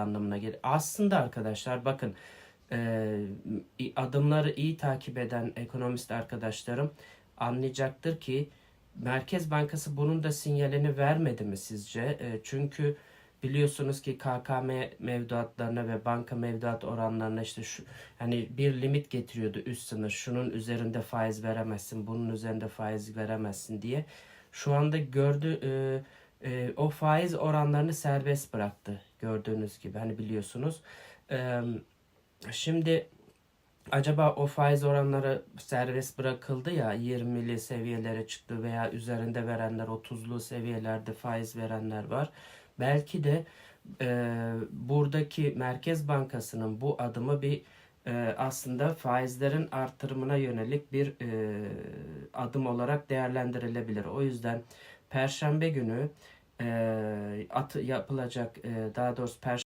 anlamına gelir. Aslında arkadaşlar bakın e, adımları iyi takip eden ekonomist arkadaşlarım anlayacaktır ki Merkez Bankası bunun da sinyalini vermedi mi sizce? E, çünkü biliyorsunuz ki KKM mevduatlarına ve banka mevduat oranlarına işte şu hani bir limit getiriyordu üst sınır. Şunun üzerinde faiz veremezsin, bunun üzerinde faiz veremezsin diye. Şu anda gördü e, e, o faiz oranlarını serbest bıraktı gördüğünüz gibi hani biliyorsunuz. E, şimdi acaba o faiz oranları serbest bırakıldı ya 20'li seviyelere çıktı veya üzerinde verenler 30'lu seviyelerde faiz verenler var. Belki de e, buradaki Merkez Bankası'nın bu adımı bir e, aslında faizlerin artırımına yönelik bir e, adım olarak değerlendirilebilir. O yüzden Perşembe günü e, at yapılacak e, daha doğrusu Perşembe